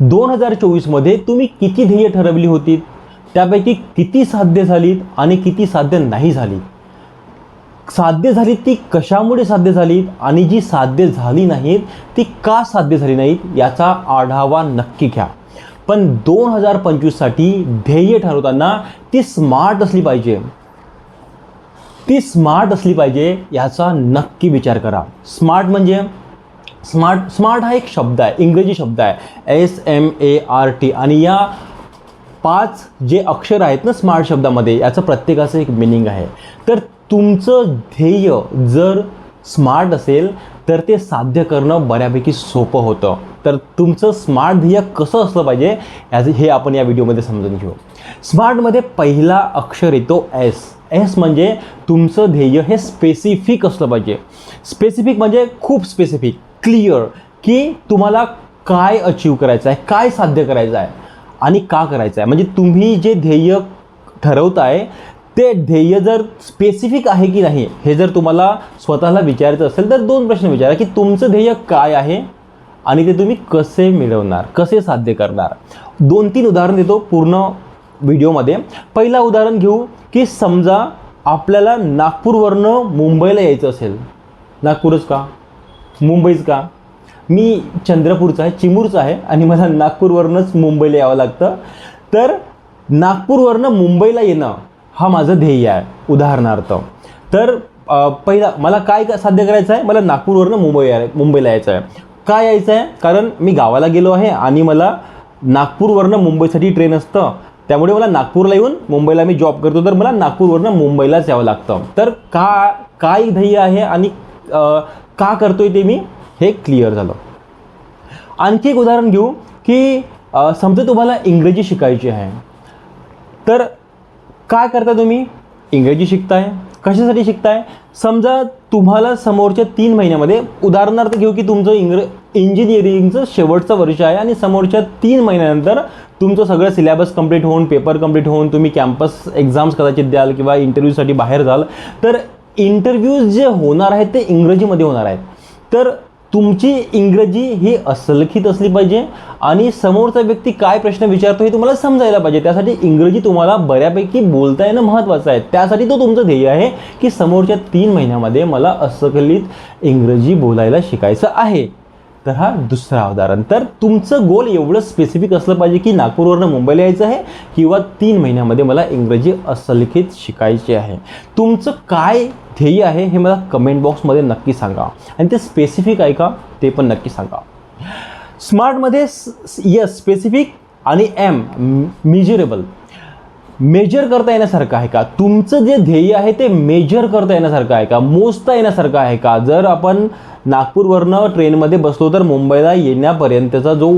दोन हजार चोवीसमध्ये तुम्ही किती ध्येय ठरवली होती? त्यापैकी किती साध्य झालीत आणि किती साध्य नाही झाली साध्य झाली ती कशामुळे साध्य झालीत आणि जी साध्य झाली नाहीत ती का साध्य झाली नाहीत याचा आढावा नक्की घ्या. पण दोन हजार पंचवीससाठी ध्येय ठरवताना ती स्मार्ट असली पाहिजे. ती स्मार्ट असली पाहिजे याचा नक्की विचार करा. स्मार्ट म्हणजे? स्मार्ट स्मार्ट हा एक शब्द आहे इंग्रजी शब्द आहे. S M A R T आणि या पाच जे अक्षर आहेत ना स्मार्ट शब्दामध्ये याचं प्रत्येकाचं एक मिनिंग आहे. तर तुमचं ध्येय जर स्मार्ट असेल तर ते साध्य करणं बऱ्यापैकी सोपं होतं. तर तुमचं स्मार्ट ध्येय कसं असलं पाहिजे याचं हे आपण या व्हिडिओमध्ये समजून घेऊ. स्मार्टमध्ये पहिला अक्षर येतो एस एस म्हणजे तुमचं ध्येय हे स्पेसिफिक असलं पाहिजे. स्पेसिफिक म्हणजे खूप स्पेसिफिक क्लिअर की तुम्हाला काय अचीव करायचं आहे काय साध्य करायचं आहे आणि का करायचं आहे. म्हणजे तुम्ही जे ध्येय ठरवताय ते ध्येय जर स्पेसिफिक आहे की नाही हे जर तुम्हाला स्वतःला विचारायचं असेल तर दोन प्रश्न विचारा की तुमचं ध्येय काय आहे आणि ते तुम्ही कसे मिळवणार कसे साध्य करणार. दोन तीन उदाहरण देतो पूर्ण व्हिडिओमध्ये. पहिला उदाहरण घेऊ की समजा आपल्याला नागपूरवरनं मुंबईला यायचं असेल. नागपूरच का? मुंबईच का? मी चंद्रपूरचा आहे चिमूरचा आहे आणि मला नागपूरवरूनच मुंबईला यावं लागतं. तर नागपूरवरनं मुंबईला येणं हा माझं ध्येय आहे उदाहरणार्थ. तर पहिला मला काय का- साध्य करायचं आहे? मला नागपूरवरनं मुंबई याय मुंबईला यायचं आहे. का यायचं आहे? कारण मी गावाला गेलो आहे आणि मला नागपूरवरनं मुंबईसाठी ट्रेन असतं. त्यामुळे मला नागपूरला येऊन मुंबईला मी जॉब करतो. तर मला नागपूरवरनं मुंबईलाच यावं लागतं. तर का काय ध्येय आहे आणि का करतोय ते मी हे क्लिअर झालं. आणखी एक उदाहरण घेऊ की समजा तुम्हाला इंग्रजी शिकायची आहे. तर काय करता तुम्ही? इंग्रजी शिकताय. कशासाठी शिकताय? समजा तुम्हाला समोरच्या तीन महिन्यामध्ये उदाहरणार्थ घेऊ की तुमचं इंग्र इंजिनिअरिंगचं शेवटचं वर्ष आहे आणि समोरच्या तीन महिन्यानंतर तुमचं सगळं सिलेबस कंप्लीट होऊन पेपर कंप्लीट होऊन तुम्ही कॅम्पस एक्झाम्स कदाचित द्याल किंवा इंटरव्ह्यूसाठी बाहेर जाल. तर इंटरव्ह्यूज जे होणार आहेत ते इंग्रजीमध्ये होणार आहेत. तर तुमची इंग्रजी ही असलखीत असली पाहिजे आणि समोरचा व्यक्ती काय प्रश्न विचारतो हे तुम्हाला समजायला पाहिजे. त्यासाठी इंग्रजी तुम्हाला बऱ्यापैकी बोलता येणं महत्त्वाचं आहे. त्यासाठी तो तुमचं ध्येय आहे की समोरच्या तीन महिन्यामध्ये मला असखलित इंग्रजी बोलायला शिकायचं आहे. तर हा दुसरा उदाहरण. तर तुमचं गोल एवढं स्पेसिफिक असलं पाहिजे की नागपूरवरनं मुंबईला यायचं आहे किंवा तीन महिन्यामध्ये मला इंग्रजी असलिखित शिकायची आहे. तुमचं काय ध्येय आहे हे मला कमेंट बॉक्समध्ये नक्की सांगा. आणि ते स्पेसिफिक आहे का ते पण नक्की सांगा. स्मार्टमध्ये यस स्पेसिफिक आणि एम मेजरेबल मेजर करता येण्यासारखं आहे का? तुमचं जे ध्येय आहे ते मेजर करता येण्यासारखं आहे का? मोजता येण्यासारखं आहे का? जर आपण नागपूरवरनं ट्रेनमध्ये बसलो तर मुंबईला येण्यापर्यंतचा जो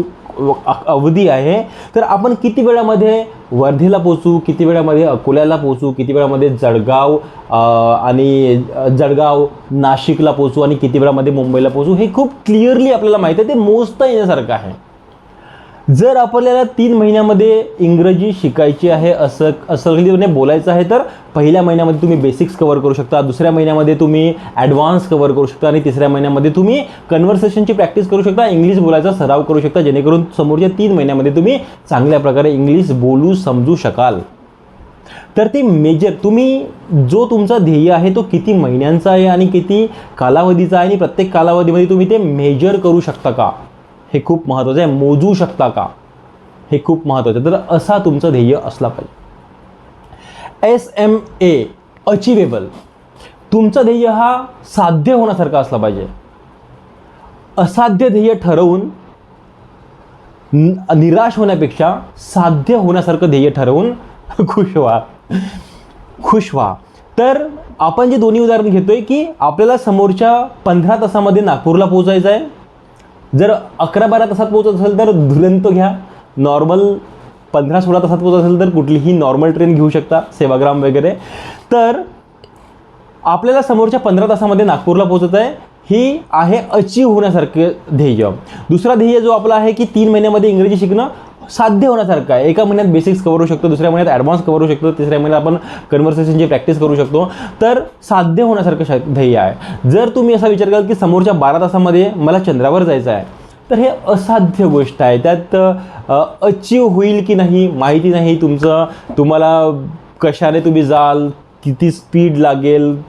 अवधी आहे तर आपण किती वेळामध्ये वर्धेला पोचू किती वेळामध्ये अकोल्याला पोचू किती वेळामध्ये जळगाव आणि जळगाव नाशिकला पोचू आणि किती वेळामध्ये मुंबईला पोचू हे खूप क्लिअरली आपल्याला माहिती आहे ते मोजता येण्यासारखं आहे. जर आपल्याला तीन महिन्यामध्ये इंग्रजी शिकायची आहे असं असलपणे बोलायचं आहे तर पहिल्या महिन्यामध्ये तुम्ही बेसिक्स कवर करू शकता दुसऱ्या महिन्यामध्ये तुम्ही ॲडव्हान्स कवर करू शकता आणि तिसऱ्या महिन्यामध्ये तुम्ही कन्व्हर्सेशनची प्रॅक्टिस करू शकता इंग्लिश बोलायचा सराव करू शकता जेणेकरून समोरच्या तीन महिन्यामध्ये तुम्ही चांगल्या प्रकारे इंग्लिश बोलू समजू शकाल. तर ती मेजर तुम्ही जो तुमचा ध्येय आहे तो किती महिन्यांचा आहे आणि किती कालावधीचा आहे आणि प्रत्येक कालावधीमध्ये तुम्ही ते मेजर करू शकता का? हे खूप महत्त्वाचं आहे. मोजू शकता का? हे खूप महत्त्वाचं आहे. तर असा तुमचं ध्येय असला पाहिजे. एस एम ए अचिवेबल तुमचं ध्येय हा साध्य होण्यासारखा असला पाहिजे. असाध्य ध्येय ठरवून निराश होण्यापेक्षा साध्य होण्यासारखं ध्येय ठरवून खुश व्हा. खुश व्हा. तर आपण जे दोन्ही उदाहरण घेतोय की आपल्याला समोरच्या पंधरा तासामध्ये नागपूरला पोहोचायचं आहे. जर अकरा बारा तासात पोहोचत असेल तर दुरंतो घ्या. नॉर्मल पंधरा सोळा तासात पोहोचत असेल तर कुठलीही नॉर्मल ट्रेन घेऊ शकता सेवाग्राम वगैरे. तर आपल्याला समोरच्या पंधरा तासामध्ये नागपूरला पोहोचत आहे. ही आहे अचीव होण्यासारखं ध्येय. दुसरा ध्येय जो आपला आहे की तीन महिन्यामध्ये इंग्रजी शिकणं. साध्य होण्यासारखं आहे. एका महिन्यात बेसिक्स कवर होऊ शकतो दुसऱ्या महिन्यात ॲडव्हान्स कवर होऊ शकतो तिसऱ्या महिन्यात आपण कन्व्हर्सेशनची प्रॅक्टिस करू शकतो. तर साध्य होण्यासारखं शा- ध्येय आहे. जर तुम्ही असा विचार कराल की समोरच्या बारा तासामध्ये मला चंद्रावर जायचं आहे तर हे असाध्य गोष्ट आहे. त्यात अचीव होईल की नाही माहिती नाही तुमचं. तुम्हाला कशाने तुम्ही जाल किती स्पीड लागेल.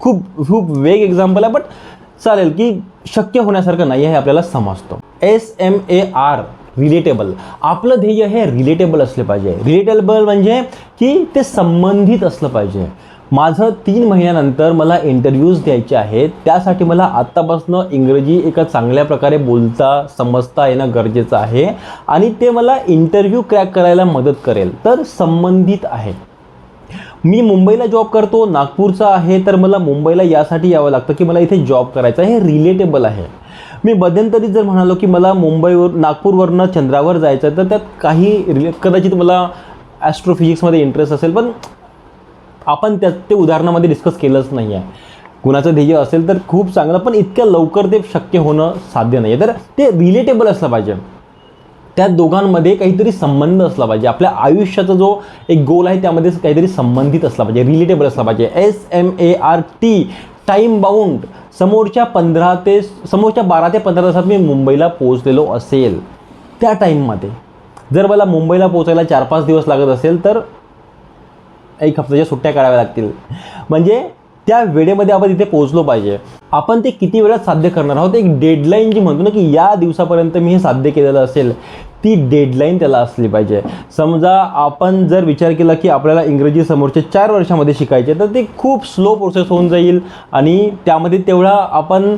खूप खूप वेग एक्झाम्पल आहे बट चालेल की शक्य होण्यासारखं नाही हे आपल्याला समजतो. S M A R relatable आपलं ध्येय हे रिलेटेबल असले पाहिजे. रिलेटेबल म्हणजे की ते संबंधित असलं पाहिजे. माझं तीन महिन्यानंतर मला इंटरव्ह्यूज द्यायचे आहेत. त्यासाठी मला आत्तापासून इंग्रजी एका चांगल्या प्रकारे बोलता समजता येणं गरजेचं आहे आणि ते मला इंटरव्ह्यू क्रॅक करायला मदत करेल. तर संबंधित आहे. मी मुंबईला जॉब करतो नागपूरचा आहे तर मला मुंबईला यासाठी यावं लागतं की मला इथे जॉब करायचा आहे. हे रिलेटेबल आहे. मी मध्यंतरी जर म्हणालो की मला मुंबईवर नागपूरवरनं चंद्रावर जायचं आहे तर त्यात काही रिले कदाचित मला ॲस्ट्रोफिजिक्समध्ये इंटरेस्ट असेल पण आपण त्या ते उदाहरणामध्ये डिस्कस केलंच नाही आहे कुणाचं ध्येय असेल तर खूप चांगलं पण इतक्या लवकर ते शक्य होणं साध्य नाही आहे तर ते रिलेटेबल असलं पाहिजे. त्या दोघांमध्ये काहीतरी संबंध असला पाहिजे. आपल्या आयुष्याचा जो एक गोल आहे त्यामध्ये काहीतरी संबंधित असला पाहिजे. रिलेटेबल असला पाहिजे. S M A R T time bound समोरच्या पंधरा ते समोरच्या बारा ते पंधरा तासात मी मुंबईला पोहोचलेलो असेल त्या टाईममध्ये जर मला मुंबईला पोहोचायला चार पाच दिवस लागत असेल तर एक हफ्त्याच्या सुट्ट्या काढाव्या लागतील. म्हणजे त्या वेळेमध्ये आपण तिथे पोहोचलो पाहिजे. आपण ते किती वेळात साध्य करणार आहोत? एक डेडलाईन जी म्हणतो ना की या दिवसापर्यंत मी हे साध्य केलेलं असेल ती डेडलाईन त्याला असली पाहिजे. समजा आपण जर विचार केला की आपल्याला इंग्रजी समोरच्या चार वर्षामध्ये शिकायचे तर ते खूप स्लो प्रोसेस होऊन जाईल आणि त्यामध्ये तेवढा आपण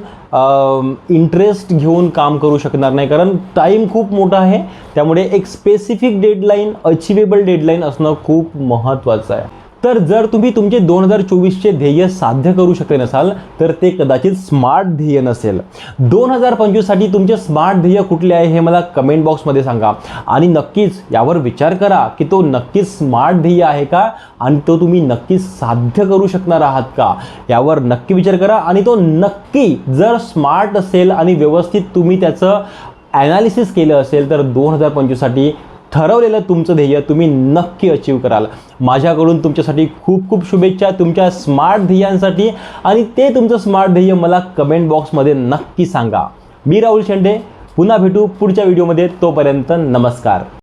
इंटरेस्ट घेऊन काम करू शकणार नाही. कारण टाईम खूप मोठा आहे. त्यामुळे एक स्पेसिफिक डेडलाईन अचिवेबल डेडलाईन असणं खूप महत्त्वाचं आहे. तर जर तुम्ही तुमचे दोन हजार चोवीसचे ध्येय साध्य करू शकले नसाल तर ते कदाचित स्मार्ट ध्येय नसेल. दोन हजार पंचवीससाठी तुमचे स्मार्ट ध्येय कुठले आहे हे मला कमेंट बॉक्समध्ये सांगा. आणि नक्कीच यावर विचार करा की तो नक्कीच स्मार्ट ध्येय आहे का? आणि तो तुम्ही नक्कीच साध्य करू शकणार आहात का? यावर नक्की विचार करा. आणि तो नक्की जर स्मार्ट असेल आणि व्यवस्थित तुम्ही त्याचं ॲनालिसिस केलं असेल तर दोन हजार पंचवीससाठी ठरवलेलं तुमचं ध्येय तुम्ही नक्की अचीव कराल. माझ्याकडून तुमच्यासाठी खूप खूप शुभेच्छा तुमच्या स्मार्ट ध्येयांसाठी आणि ते तुमचं स्मार्ट ध्येय मला कमेंट बॉक्समध्ये नक्की सांगा. मी राहुल शेंडे पुन्हा भेटू पुढच्या व्हिडिओमध्ये तोपर्यंत नमस्कार.